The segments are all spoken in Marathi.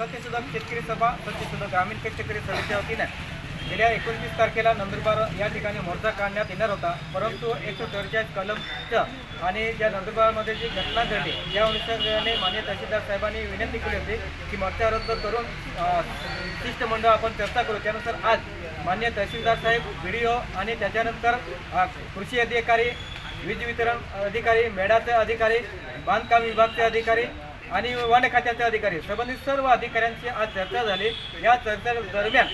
सत्यशोधक शेतकरी सभा सत्यशोधक ग्रामीण शेतकरी सभेच्या वतीनं गेल्या एकोणतीस तारखेला नंदुरबार या ठिकाणी मोर्चा काढण्यात येणार होता. परंतु एकशे चव्वेचाळीस कलमचं आणि ज्या नंदुरबारमध्ये जी घटना घडली त्या अनुषंगाने मान्य तहसीलदार साहेबांनी विनंती केली होती की मोर्चा रद्द करून शिष्टमंडळ आपण चर्चा करू. त्यानुसार आज मान्य तहसीलदार साहेब व्हिडिओ आणि त्याच्यानंतर कृषी अधिकारी वीज वितरण अधिकारी मेडाचे अधिकारी बांधकाम विभागचे अधिकारी आणि वन खात्याचे अधिकारी संबंधित सर्व अधिकाऱ्यांची आज चर्चा झाली. या चर्चे दरम्यान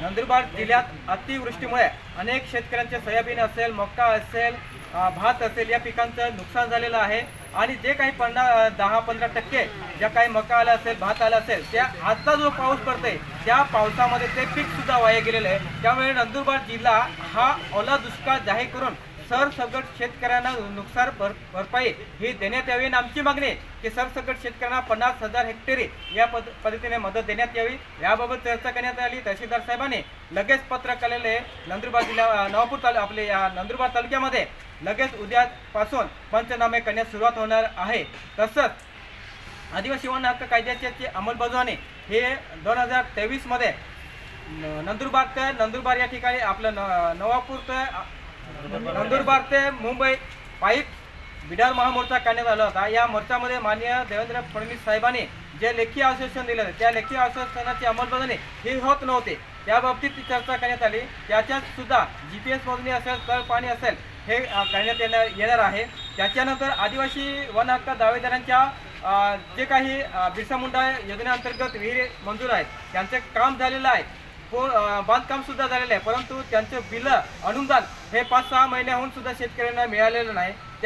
नंदुरबार जिल्ह्यात अतिवृष्टीमुळे अनेक शेतकऱ्यांचे सोयाबीन असेल मक्का असेल भात असेल या पिकांचं नुकसान झालेलं आहे. आणि जे काही पन्नास दहा पंधरा टक्के ज्या काही मका आला असेल भात आला असेल त्या आजचा जो पाऊस पडतोय त्या पावसामध्ये ते पीक सुद्धा वाया गेलेलं आहे. त्यामुळे नंदुरबार जिल्हा हा ओला दुष्काळ जाहीर करून सरसकट शेतकऱ्यांना नुकसान भर भरपाई ही देण्यात यावी आणि आमची मागणी आहे की सरसकट शेतकऱ्यांना पन्नास हजार हेक्टरी या पद पद्धतीने मदत देण्यात यावी याबाबत चर्चा करण्यात आली तहसीलदार साहेबांनी लगेच पत्र केलेले आहे. नंदुरबार जिल्हा नवापूर तालु आपले या नंदुरबार तालुक्यामध्ये लगेच उद्यापासून पंचनामे करण्यास सुरुवात होणार आहे तसंच आदिवासी वन हक्क कायद्याची अंमलबजावणी हे दोन हजार तेवीसमध्ये नंदुरबार ते नंदुरबार या ठिकाणी आपलं न नवापूर ते नंदुरबार ते मुंबई पाईप बिडार महामोर्चा काढण्यात आला होता. या मोर्चामध्ये माननीय देवेंद्र फडणवीस साहेबांनी जे लेखी आश्वासन दिलं होतं त्या लेखी आश्वासनाची अंमलबजावणी ही होत नव्हते. त्याबाबतीत ती चर्चा करण्यात आली. त्याच्यात सुद्धा जी पी एस मोजणी असेल तळ पाणी असेल हे करण्यात येणार येणार आहे. त्याच्यानंतर आदिवासी वन हक्क दावेदारांच्या जे काही बिरसा मुंडा योजनेअंतर्गत विहिरी मंजूर आहेत त्यांचे काम झालेलं आहे. बांधकाम सुद्धा झालेलं आहे. परंतु त्यांचं बिलं अनुदान हे पाच सहा महिन्याहून सुद्धा शेतकऱ्यांना मिळालेलं नाही.